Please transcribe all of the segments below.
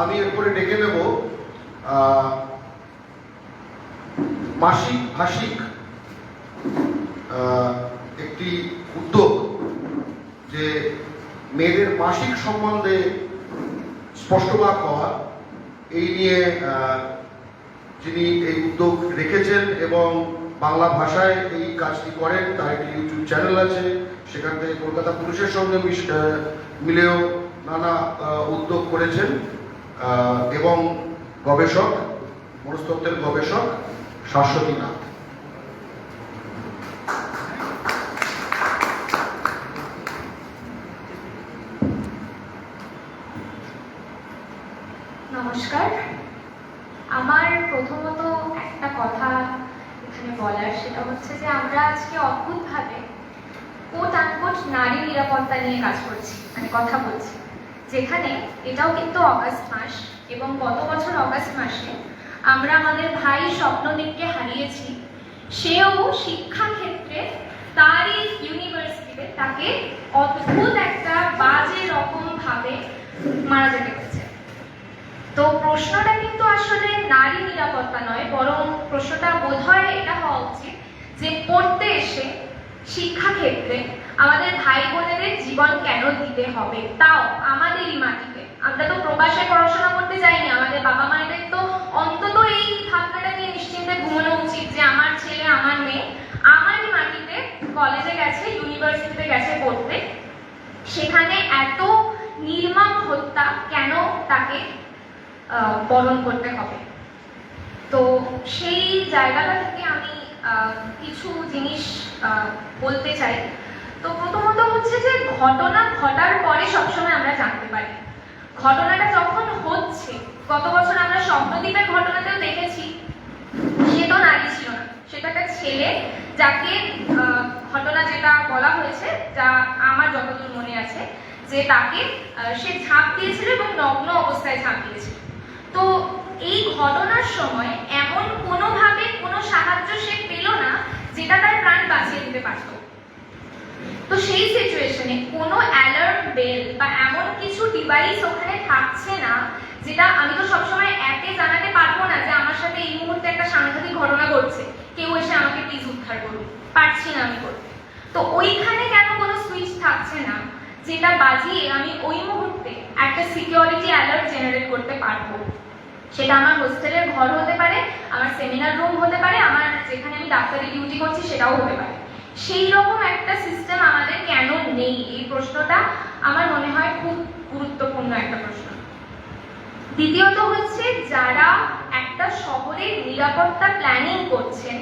আমি এরপরে ডেকে নেব মাসিক ভাষিক একটি উদ্যোগ যে মেয়েদের মাসিক সম্বন্ধে স্পষ্টবাক হওয়া এই নিয়ে যিনি এই উদ্যোগ রেখেছেন এবং বাংলা ভাষায় এই কাজটি করেন, তার একটি ইউটিউব চ্যানেল আছে। সেখান থেকে কলকাতা পুলিশের সঙ্গে মিলেও নানা উদ্যোগ করেছেন। এবং গবেষক, মনস্তত্ত্বের গবেষক শাশ্বতী নাথ। নমস্কার। আমার প্রথমত একটা কথা এখানে বলার, সেটা হচ্ছে যে আমরা আজকে অদ্ভুতভাবে কোট আনকোট নারী নিরাপত্তা নিয়ে কাজ করছি মানে কথা বলছি। যেখানে এটাও কিন্তু অগাস্ট মাস এবং গত বছর অগাস্ট মাসে আমরা আমাদের ভাই স্বপ্নদীপকে হারিয়েছি, সেও শিক্ষা ক্ষেত্রে তারই ইউনিভার্সিটিতে তাকে অদ্ভুত একটা বাজে রকম ভাবে মারা যেতে হয়েছে। তো প্রশ্নটা কিন্তু আসলে নারী নিরাপত্তা নয়, বরং প্রশ্নটা বোধ হয় এটা হওয়া উচিত যে পড়তে এসে শিক্ষা ক্ষেত্রে আমাদের ভাই বোনেদের জীবন কেন দিতে হবে? তাও আমাদেরই মাটিতে। আমরা তো প্রবাসে পড়াশোনা করতে যাইনি, আমাদের বাবা মায়েদের তো অন্তত এই ভাবনাটা নিয়ে নিশ্চিন্তে ঘুমানো উচিত যে আমার ছেলে, আমার মেয়ে আমারই মাটিতে কলেজে গেছে ইউনিভার্সিটিতে গেছে পড়তে। সেখানে এত নির্মম হত্যা কেন তাকে বরণ করতে হবে? তো সেই জায়গাটা থেকে আমি কিছু জিনিস বলতে চাই। তো প্রথমত হচ্ছে যে ঘটনা ঘটার পরে সবসময় আমরা জানতে পারি। ঘটনাটা যখন হচ্ছে, গত বছর আমরা স্বপ্নদ্বীপের ঘটনাতেও দেখেছি, সে তো নারী ছিল না। সেটা একটা ছেলে যাকে ঘটনা যেটা বলা হয়েছে, যা আমার যতদূর মনে আছে, যে তাকে সে ঝাঁপ দিয়েছিল এবং নগ্ন অবস্থায় ঝাঁপ দিয়েছিল। তো এই ঘটনার সময় এমন কোনোভাবে কোনো সাহায্য সে পেল না যেটা তার প্রাণ বাঁচিয়ে দিতে পারত। তো সেই সিচুয়েশনে কোনো অ্যালার্ম বেল বা এমন কিছু ডিভাইস ওখানে থাকছে না যেটা আমি তো সবসময় অ্যাপে জানাতে পারব না যে আমার সাথে এই মুহূর্তে একটা সাংঘাতিক ঘটনা ঘটছে। কেউ এসে আমাকে প্লিজ উদ্ধার করুন পারছি না আমি করতে। তো ওইখানে কেন কোনো সুইচ থাকছে না যেটা বাজিয়ে আমি ওই মুহূর্তে একটা সিকিউরিটি অ্যালার্ট জেনারেট করতে পারব? সেটা আমার হোস্টেলের ঘর হতে পারে, আমার সেমিনার রুম হতে পারে, আমার যেখানে আমি ডাক্তারি ডিউটি করছি সেটাও হতে পারে। সেই রকম একটা সিস্টেম আমাদের কেন নেই? এই প্রশ্নটা আমার মনে হয় খুব গুরুত্বপূর্ণ একটা প্রশ্ন। দ্বিতীয়ত হচ্ছে, যারা একটা শহরের নিরাপত্তা প্ল্যানিং করছেন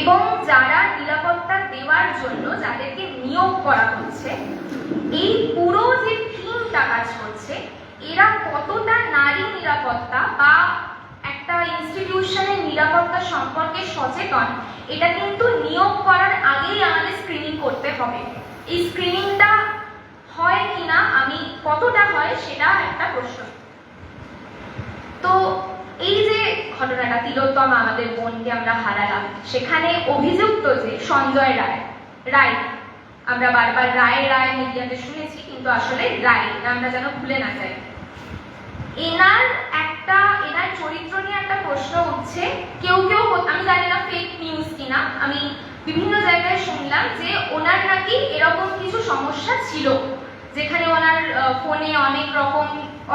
এবং যারা নিরাপত্তা দেওয়ার জন্য যাদেরকে নিয়োগ করা হচ্ছে, এই পুরো যে থিমটা কাজ করছে এরা কতটা নারী নিরাপত্তা বা একটা ইনস্টিটিউশনের নিরাপত্তা সম্পর্কে সচেতন, এটা কিন্তু নিয়োগ করার আগেই আমাদের স্ক্রিনিং করতে হবে। এই স্ক্রিনিংটা হয় কিনা, আমি কতটা হয় সেটা একটা প্রশ্ন। তো এই যে ঘটনাটা, তিলোত্তম আমাদের বোনকে আমরা হারালাম। সেখানে অভিযুক্ত যে সঞ্জয় রায় রায়, আমরা বারবার রায় রায় মিডিয়াতে শুনেছি, কিন্তু আসলে রায়, নামটা যেন ভুলে না যায়। এনার একটা, এনার চরিত্র নিয়ে একটা প্রশ্ন উঠছে। কেউ কেউ আমি জানি না ফেক নিউজ কিনা। আমি বিভিন্ন জায়গায় শুনলাম যে ওনার নাকি এরকম কিছু সমস্যা ছিল, যেখানে ওনার ফোনে অনেক রকম,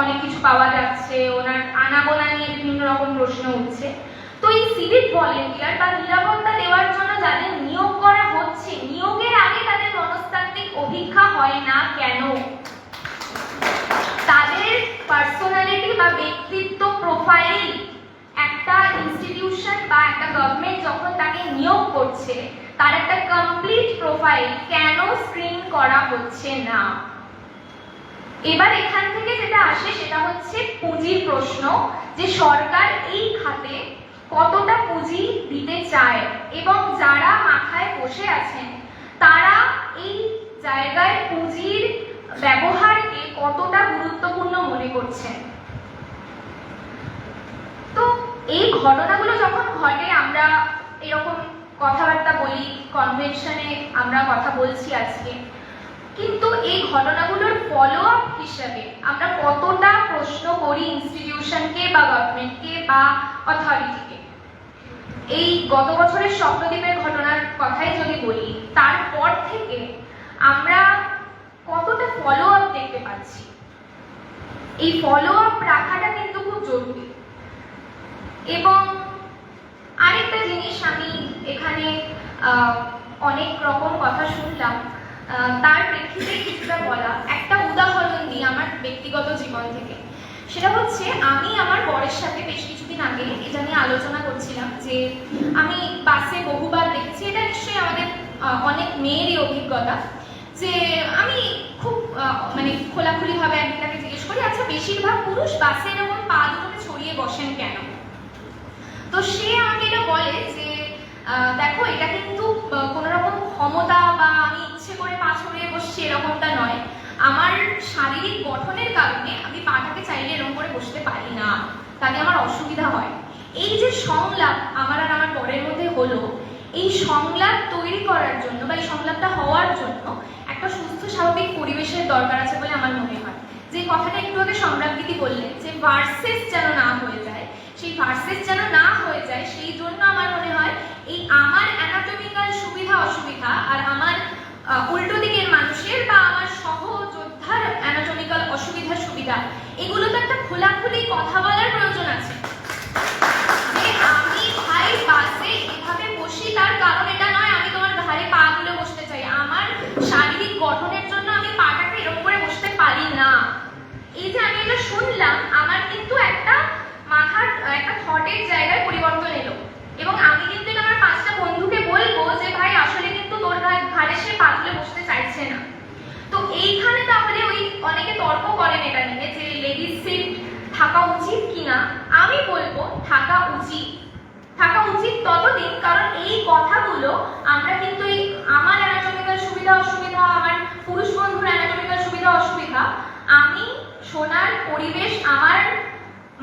অনেক কিছু পাওয়া যাচ্ছে, ওনার আনাগোনা নিয়ে বিভিন্ন রকম প্রশ্ন উঠছে। তো এই সিভিক ভলেন্টিয়ার বা নিরাপত্তা দেওয়ার জন্য যাদের নিয়োগ করা হচ্ছে, নিয়োগের আগে তাদের মনস্তাত্ত্বিক অভিক্ষা হয় না কেন? পার্সোনালিটি বা ব্যক্তিত্ব প্রোফাইল একটা ইনস্টিটিউশন বা একটা গভর্নমেন্ট যখন তাকে নিয়োগ করছে, তার একটা কমপ্লিট প্রোফাইল কেন স্ক্রিন করা হচ্ছে না? এবার এখান থেকে যেটা আসে সেটা হচ্ছে পুঁজির প্রশ্ন, যে সরকার এই খাতে কতটা পুঁজি দিতে চায় এবং যারা মাথায় বসে আছেন, তারা এই জায়গায় পুঁজির ব্যবহারকে কতটা গুরুত্বপূর্ণ মনে করছেন তো এই ঘটনাগুলো যখন ঘটে, আমরা এরকম কথাবার্তা বলি কনভেনশনে আমরা কথা বলছি আজকে। কিন্তু এই ঘটনাগুলোর ফলো আপ হিসাবে আমরা কতটা প্রশ্ন করি ইনস্টিটিউশনকে বা অথরিটিকে এই গত বছরের স্বপ্নদ্বীপের ঘটনার কথাই যদি বলি, তারপর থেকে আমরা কতটা ফলো আপ দেখতে পাচ্ছি। এই ফলো আপ রাখাটা কিন্তু খুব জরুরি। এবং আরেকটা জিনিস আমি এখানে অনেক রকম কথা শুনলাম। তার প্রেক্ষিতে কিছুটা বলা। একটা উদাহরণ দিই আমার ব্যক্তিগত জীবন থেকে। সেটা হচ্ছে, আমি আমার বরের সাথে বেশ কিছুদিন আগে, এটা নিয়ে আলোচনা করছিলাম যে, আমি বাসে বহুবার দেখেছি। এটা নিশ্চয়ই আমাদের অনেক মেয়েরই অভিজ্ঞতা। যে আমি খুব মানে খোলাখুলিভাবে আমি তাকে জিজ্ঞেস করি আচ্ছা বেশিরভাগ পুরুষ বাসে এরকম পা দুটোকে ছড়িয়ে বসেন কেন? তো সে আমাকে এটা বলে যে দেখো, এটা কিন্তু কোনো রকম ক্ষমতা বা আমি ইচ্ছে করে পা ছড়িয়ে বসছি এরকমটা নয়। আমার শারীরিক গঠনের কারণে আমি পাটাকে চাইলে এরকম করে বসতে পারি না। তাতে আমার অসুবিধা হয়। এই যে সংলাপ আমার আর আমার বরের মধ্যে হলো, এই সংলাপ তৈরি করার জন্য বা এই সংলাপটা হওয়ার জন্য একটা সুস্থ, স্বাভাবিক পরিবেশের দরকার আছে বলে আমার মনে হয়। যে কথাটা একটু আগে সম্রাট বললেন, যে ভার্সেস যেন না হয়ে যায়, সেই ভার্সেস যেন না হয়ে যায়, সেই জন্য আমার মনে হয় এই আমার অ্যানাটমিক্যাল সুবিধা, অসুবিধা আর আমার উল্টো দিকের মানুষের বা আমার সহযোদ্ধার অ্যানাটমিক্যাল অসুবিধা সুবিধা এগুলো তো একটা খোলাখুলি কথা বলার প্রয়োজন আছে। যে আমি ভাই বাসে এভাবে বসি তার কারণ এটা নয় আমি তোমার ধারে পা তুলে বসতে চাই আমার শারীরিক গঠনের জন্য আমি পাটাকে এরকম করে বসতে পারি না এই যে আমি এটা শুনলাম আমার কিন্তু একটা মাথার একটা থটের জায়গায় পরিবর্তন এলো এবং আমি কিন্তু এটা আমার পাঁচটা বন্ধুকে বলব যে ভাই আসলে কিন্তু তোর ঘা- ঘাড়ে সে পা তুলে বসতে চাইছে না। তো এইখানে তাহলে ওই অনেকে তর্ক করেন এটা নিয়ে যে লেডিস সিট থাকা উচিত কিনা। আমি বলব, থাকা উচিত। থাকা উচিত ততদিন, কারণ এই কথাগুলো আমরা কিন্তু এই আমার অ্যানাটমিক্যাল সুবিধা, অসুবিধা, আমার পুরুষ বন্ধুর অ্যানাটমিক্যাল সুবিধা, অসুবিধা, আমি সোনার পরিবেশ আমার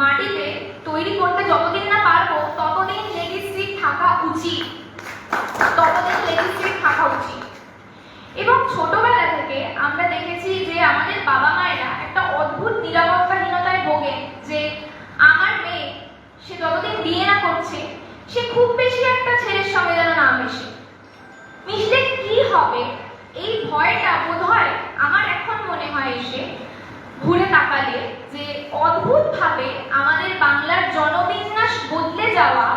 মাটিতে তৈরি করতে যতদিন না পারব, ততদিন লেডিস সিট থাকা উচিত ততদিন লেডিস সিট থাকা উচিত এবং ছোটবেলা থেকে আমরা দেখেছি যে আমাদের বাবা মায়েরা একটা অদ্ভুত নিরাপত্তাহীনতায় ভোগে যে আমার মেয়ে সে যতদিন বিয়ে না করছে সে খুব বেশি একটা ছেলের সঙ্গে যেন না মেশে মিশলে কি হবে এই ভয়টা বোধ হয় আমার এখন মনে হয় এসে যে যে, অদ্ভুতভাবে আমাদের বাংলার জনবিন্যাস বদলে যাওয়া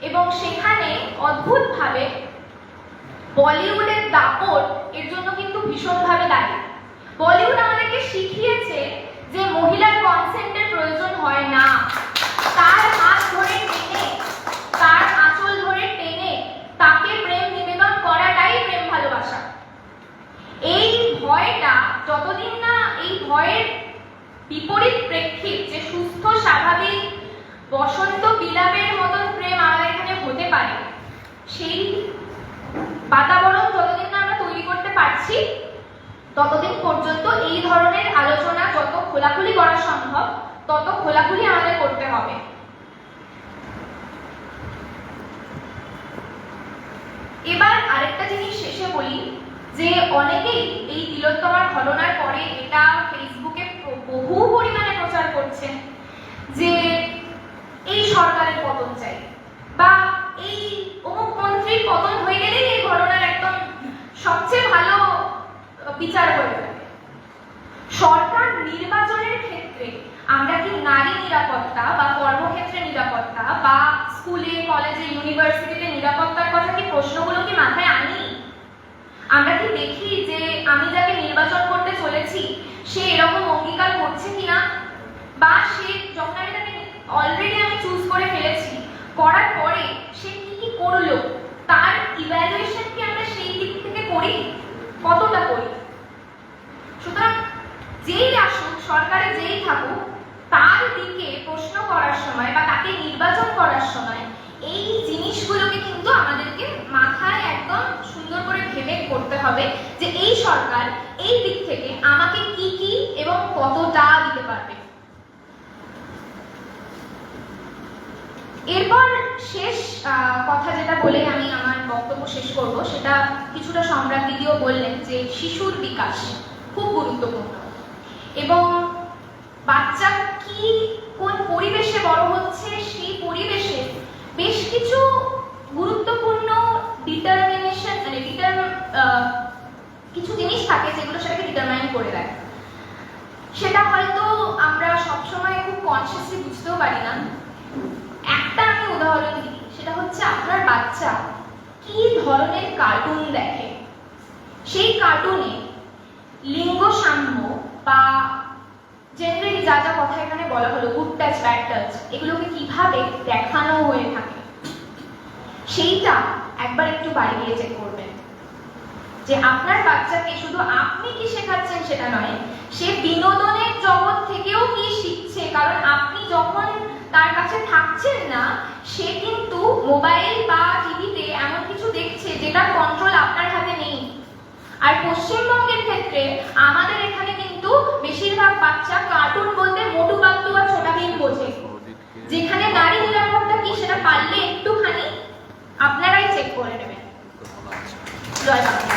এবং সেখানে অদ্ভুতভাবে বলিউডের দাপট এর জন্য কিন্তু ভীষণভাবে দায়ী। বলিউড আমাদেরকে শিখিয়েছে যে, মহিলার কনসেন্টের প্রয়োজন হয় না তার হাত ধরে টেনে তার আঁচল ধরে টেনে তাকে প্রেম নিবেদন করাটাই প্রেম ভালোবাসা এই ভয়টা যতদিন না এই ভয়ের বিপরীত প্রেক্ষিত যে সুস্থ স্বাভাবিক বসন্ত বিলাপের মতন প্রেম আমাদের এখানে হতে পারে সেই বাতাবরণ যতদিন না আমরা তৈরি করতে পারছি, ততদিন পর্যন্ত এই ধরনের আলোচনা যত খোলাখুলি করা সম্ভব, তত খোলাখুলি আমাদের করতে হবে। এবার আরেকটা জিনিস শেষে বলি যে, অনেকেই এই তিলোত্তমার ঘটনার পরে এটা ফেসবুকে প্র- বহু পরিমাণে প্রচার করছেন যে এই সরকারের পতন চাই বা এই অমুক মন্ত্রীর পতন হয়ে গেলেই এই ঘটনার একদম সবচেয়ে ভালো বিচার হয়ে যাবে সরকার নির্বাচনের ক্ষেত্রে আমরা কি নারী নিরাপত্তা বা কর্মক্ষেত্রে নিরাপত্তা বা স্কুলে, কলেজে, ইউনিভার্সিটিতে নিরাপত্তার কথা কি প্রশ্নগুলো কি মাথায় আনি? আমরা কি দেখি যে আমি যাকে নির্বাচন করতে চলেছি, সে এরকম অঙ্গীকার করছে কিনা? বা সে যখন আমি তাকে অলরেডি আমি চুজ করে ফেলেছি, করার পরে সে কি কি করল? তার ইভ্যালুয়েশন কি আমরা সেই দিক থেকে করি? কতটা করি? সুতরাং যেই আসুক, সরকারে যেই থাকুক তার প্রশ্ন করার সময় বা তাকে নির্বাচন করার সময় এই জিনিসগুলোকে কিন্তু আমাদেরকে মাথায় একদম সুন্দর করে ভেবে করতে হবে যে এই সরকার এই দিক থেকে আমাকে কি কি এবং কতটা দিতে পারবে। এরপর শেষ কথা যেটা বলে আমি আমার বক্তব্য শেষ করব, সেটা কিছুটা সম্রাট দিদিও বললেন যে শিশুর বিকাশ খুব গুরুত্বপূর্ণ। এবং বাচ্চা কি কোন পরিবেশে বড় হচ্ছে আহ, কিছু জিনিস থাকে যেগুলো সেটাকে ডিটারমাইন করে দেয়। সেটা হয়তো আমরা সবসময় খুব কনসিয়াসলি বুঝতেও পারি না। একটা আমি উদাহরণ দিই, সেটা হচ্ছে আপনার বাচ্চা কি ধরনের কার্টুন দেখে? সেই কার্টুনে লিঙ্গ সাম্য বা জেনারেলি যা যা কথা এখানে বলা হলো গুড টাচ ব্যাড টাচ এগুলোকে কীভাবে দেখানো হয়ে থাকে? সেইটা একবার একটু বাড়ি গিয়ে চেক করবেন। যে আপনার বাচ্চাকে শুধু আপনি কি শেখাচ্ছেন সেটা নয়, সে বিনোদনের জগৎ থেকেও কি শিখছে? কারণ আপনি যখন তার কাছে থাকছেন না, সে কিন্তু মোবাইল বা টিভিতে এমন কিছু দেখছে যেটার কন্ট্রোল আপনার হাতে নেই। আর পশ্চিমবঙ্গের ক্ষেত্রে আমাদের এখানে কিন্তু বেশিরভাগ বাচ্চা কার্টুন বলতে মোটু পাতলু আর ছোটা ভীম বোঝে। যেখানে নারী নিরাপত্তা কি সেটা পারলে একটুখানি আপনারাই চেক করে নেবেন। জয় বাংলা।